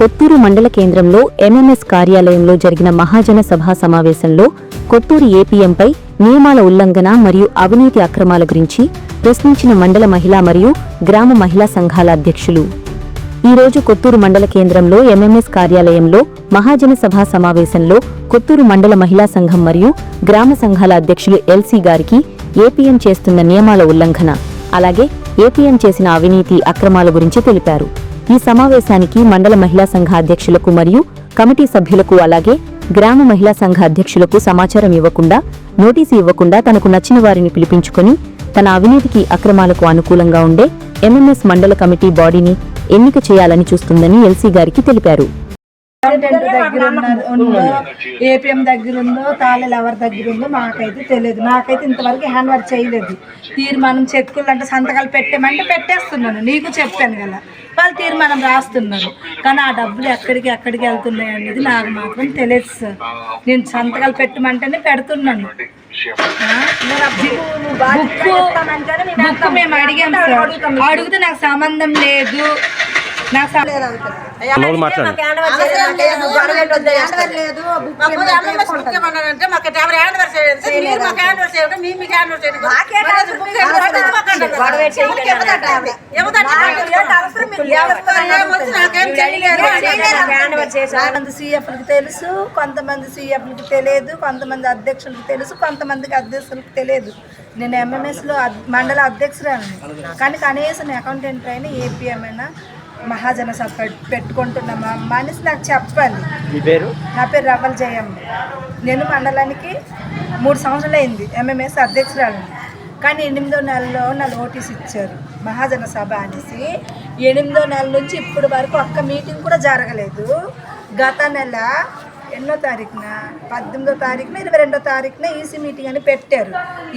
కొత్తూరు మండల కేంద్రంలో ఎంఎంఎస్ కార్యాలయంలో జరిగిన మహాజన సభా సమావేశంలో కొత్తూరు ఏపీఎంపై నియమాల ఉల్లంఘన మరియు అవినీతి అక్రమాల గురించి ప్రశ్నించిన మండల మహిళా మరియు గ్రామ మహిళా సంఘాల అధ్యక్షులు. ఈ రోజు కొత్తూరు మండల కేంద్రంలో ఎంఎంఎస్ కార్యాలయంలో మహాజన సభా సమావేశంలో కొత్తూరు మండల మహిళా సంఘం మరియు గ్రామ సంఘాల అధ్యక్షులు ఎల్సీ గారికి ఏపీఎం చేస్తున్న నియమాల ఉల్లంఘన అలాగే ఏపీఎం చేసిన అవినీతి అక్రమాల గురించి తెలిపారు. ఈ సమావేశానికి మండల మహిళా సంఘ అధ్యక్షులకు మరియు కమిటీ సభ్యులకు అలాగే గ్రామ మహిళా సంఘ అధ్యక్షులకు సమాచారం ఇవ్వకుండా నోటీసు ఇవ్వకుండా తనకు నచ్చిన వారిని పిలిపించుకొని తన అవినీతికి అక్రమాలకు అనుకూలంగా ఉండే ఎంఎంఎస్ మండల కమిటీ బాడీని ఎన్నిక చేయాలని చూస్తుందని ఎల్సీ గారికి తెలిపారు. ప్రెసిడెంట్ దగ్గర ఉందో ఏపీఎం దగ్గర ఉందో తాళాలు ఎవరి దగ్గర ఉందో మాకైతే తెలియదు. నాకైతే ఇంతవరకు హ్యాండ్ వర్క్ చేయలేదు. తీర్మానం చెక్కులు అంటే సంతకాలు పెట్టామంటే పెట్టేస్తున్నాను. నీకు చెప్పాను కదా. వాళ్ళు తీర్మానం రాస్తున్నారు. కానీ ఆ డబ్బులు ఎక్కడికి ఎక్కడికి వెళ్తున్నాయి అనేది నాకు మాత్రం తెలియదు సార్. నేను సంతకాలు పెట్టమంటేనే పెడుతున్నాను. బుక్కు మేము అడిగాం సార్. అడిగితే నాకు సంబంధం లేదు. నాకు మాకు ఎవరు మీరు మాకు చేయడం మీకు చేయడం కొంతమంది సీఎఫ్లకు తెలుసు కొంతమంది సీఎఫ్లకు తెలియదు కొంతమంది అధ్యక్షులకు తెలుసు కొంతమందికి అధ్యక్షులకు తెలియదు నేను ఎంఎంఎస్లో మండల అధ్యక్షురాలని కానీ కనీసం అకౌంటెంట్ అయినా ఏపీఎం అయినా మహాజన సభ పెట్- పెట్టుకుంటున్న మా మనిషి నాకు చెప్పాలి మీ పేరు? నా పేరు రవ్వల జయమ్మ. నేను మండలానికి మూడు సంవత్సరాలు అయింది ఎంఎంఎస్ అధ్యక్షురాలని. కానీ ఎనిమిదో నెలలో నా నోటీస్ ఇచ్చారు మహాజన సభ అనేసి. ఎనిమిదో నెల నుంచి ఇప్పటి వరకు ఒక్క మీటింగ్ కూడా జరగలేదు. గత నెల ఎన్నో తారీఖున? పద్దెనిమిదో తారీఖున ఇరవై రెండో తారీఖున ఈసీ మీటింగ్ అని పెట్టారు.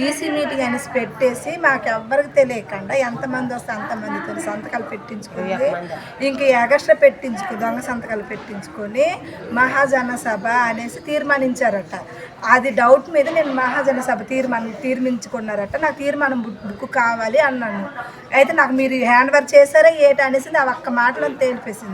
ఈసీ మీటింగ్ అనేసి పెట్టేసి మాకు ఎవ్వరికి తెలియకుండా ఎంతమంది వస్తే అంతమందితో సంతకాలు పెట్టించుకుంది ఇంక ఎగస్ట్రా పెట్టించుకో దొంగ సంతకాలు పెట్టించుకొని మహాజన సభ అనేసి తీర్మానించారట. అది డౌట్ మీద నేను మహాజన సభ తీర్మానం తీర్మించుకున్నారట. నాకు తీర్మానం బుక్ కావాలి అన్నాను. అయితే నాకు మీరు హ్యాండ్ వర్క్ చేశారా ఏటనేసి అనేసి నా ఒక్క మాటలను తేలిపేసింది.